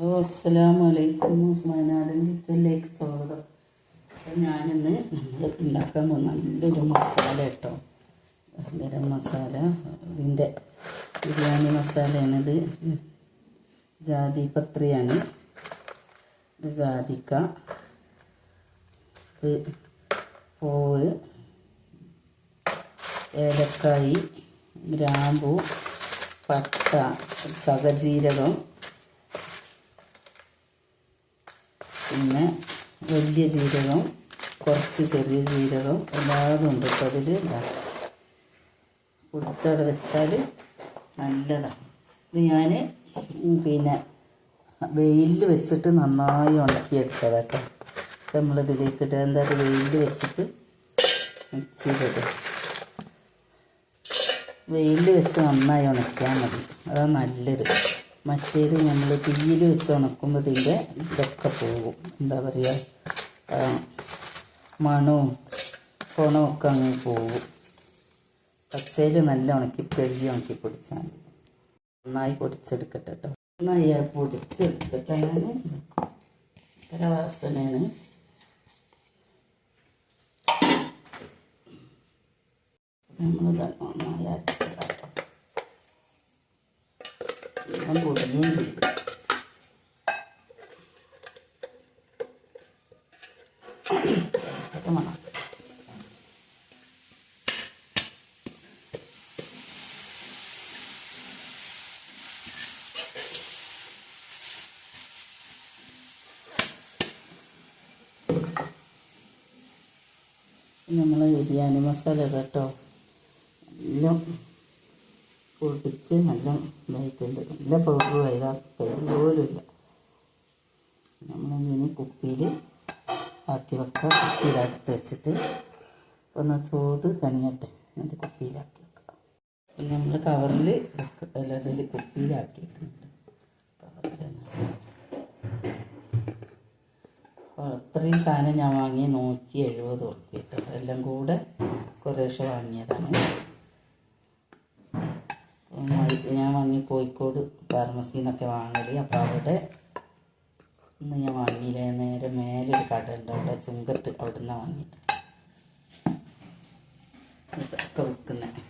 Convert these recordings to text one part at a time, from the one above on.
ഓ അസ്സലാമലൈക്കും വയനാടൻ കിച്ചനിലേക്ക് സ്വാഗതം. അപ്പം ഞാനിന്ന് നമ്മൾ ഉണ്ടാക്കാൻ പോകുന്ന നല്ലൊരു മസാല കേട്ടോ. ഗരം മസാല ഇതിന്റെ ബിരിയാണി മസാലയാണിത്. ജാതി പത്രിയാണ്. ഇത് ജാതിക്ക ഇത് പൂവ് ഏലക്കായി ഗ്രാമ്പു പട്ട സകജീരകം പിന്നെ വലിയ ജീരകം കുറച്ച് ചെറിയ ജീരകം എല്ലാതും ഉണ്ട്. ഇപ്പോൾ അതിൽ പൊടിച്ചവിടെ വെച്ചാൽ നല്ലതാണ് ഇത് ഞാൻ പിന്നെ വെയിലിൽ വെച്ചിട്ട് നന്നായി ഉണക്കിയെടുത്തത് കേട്ടോ. നമ്മളിതിലേക്ക് ഇട്ട് എന്താ വെയിലിൽ വെച്ചിട്ട് മിക്സിയിലിടുക വെയിലിൽ വെച്ച് നന്നായി ഉണക്കിയാൽ മതി. അതാണ് നല്ലത്. മറ്റേത് നമ്മൾ തീയിൽ വെച്ച് ഉണക്കുമ്പോൾ ഇതിന്റെ ഇതൊക്കെ പോകും. എന്താ പറയുക മണവും കുണവും ഒക്കെ അങ്ങ് പോകും. പച്ചയിൽ നല്ല ഉണക്കി പെഴുകി ഉണക്കി പൊടിച്ചാൽ മതി. നന്നായി പൊടിച്ചെടുക്കട്ടെ കേട്ടോ നന്നായി പൊടിച്ചെടുത്തിട്ടാണ് പൊടിച്ചെടുത്തിട്ട് ഞാൻ ഭയങ്കര വാസനയാണ് നമ്മൾ നന്നായി അരച്ചതാട്ടോ ചെയ്തു ഇതൊക്കെ മണം നമ്മൾ ബിരിയാണി മസാല കേട്ടോ. എല്ലാം പൊടിച്ച് നല്ല ഇതായിട്ടുണ്ട്. നല്ല പൗഡർ ആയതാ. പോലുമില്ല. നമ്മളിങ്ങനെ കുപ്പിയിൽ ആക്കി വെക്കുക കുപ്പിയിലടുത്ത് വെച്ചിട്ട് ഒന്ന് ചൂട് തണിയട്ടെ. എന്നിട്ട് കുപ്പിയിലാക്കി പിന്നെ നമ്മൾ കവറിൽ അല്ല അതിൽ കുപ്പിയിലാക്കി വെക്കുന്നുണ്ട്. അത്രയും സാധനം ഞാൻ വാങ്ങി നൂറ്റി എഴുപത് ഉറുപ്പ്യ കേട്ടോ എല്ലാം കൂടെ കുറേശ്ശെ വാങ്ങിയതാണ്. ഞാൻ വാങ്ങി കോഴിക്കോട് ഫാർമസിയിൽ നിന്നൊക്കെ വാങ്ങൽ. അപ്പോൾ അവിടെ ഇന്ന് ഞാൻ വാങ്ങിയില്ല? നേരെ മേലൊരു കട ഉണ്ട്. അവിടെ ചുങ്കത്ത് അവിടെ നിന്നാണ് വാങ്ങി ഇതൊക്കെ വിൽക്കുന്നത്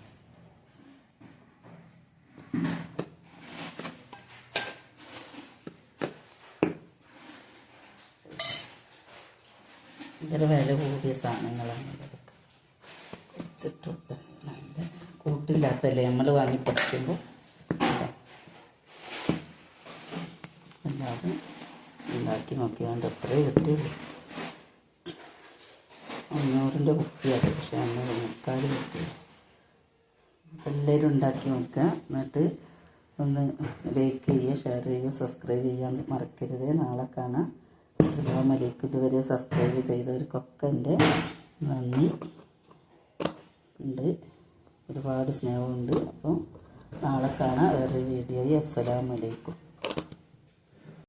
ഭയങ്കര വില കൂടിയ സാധനങ്ങളാണ് ഇതൊക്കെ. കുറച്ചിട്ട് നല്ല കൂട്ടില്ലാത്തല്ലേ? നമ്മൾ വാങ്ങി പഠിക്കുമ്പോൾ അല്ലാതെ ഉണ്ടാക്കി നോക്കിയാണ്ട് എത്രയേ കിട്ടിയുള്ളൂ അഞ്ഞൂറിന്റെ കുപ്പിയാണ് പക്ഷെ അഞ്ഞൂറ് മുക്കാൽ എല്ലാവരും ഉണ്ടാക്കി നോക്കുക. എന്നിട്ട് ഒന്ന് ലൈക്ക് ചെയ്യുക ഷെയർ ചെയ്യുക സബ്സ്ക്രൈബ് ചെയ്യാൻ മറക്കരുത്. നാളെ കാണാം. അസ്സാം വലൈക്കും ഇതുവരെ സബ്സ്ക്രൈബ് ചെയ്തവർക്കൊക്കെ എന്റെ നന്ദി. ഉണ്ട്. ഒരുപാട് സ്നേഹമുണ്ട്. അപ്പം നാളെ കാണാം. വേറൊരു വീഡിയോയിൽ. അസ്സലാമു അലൈക്കും.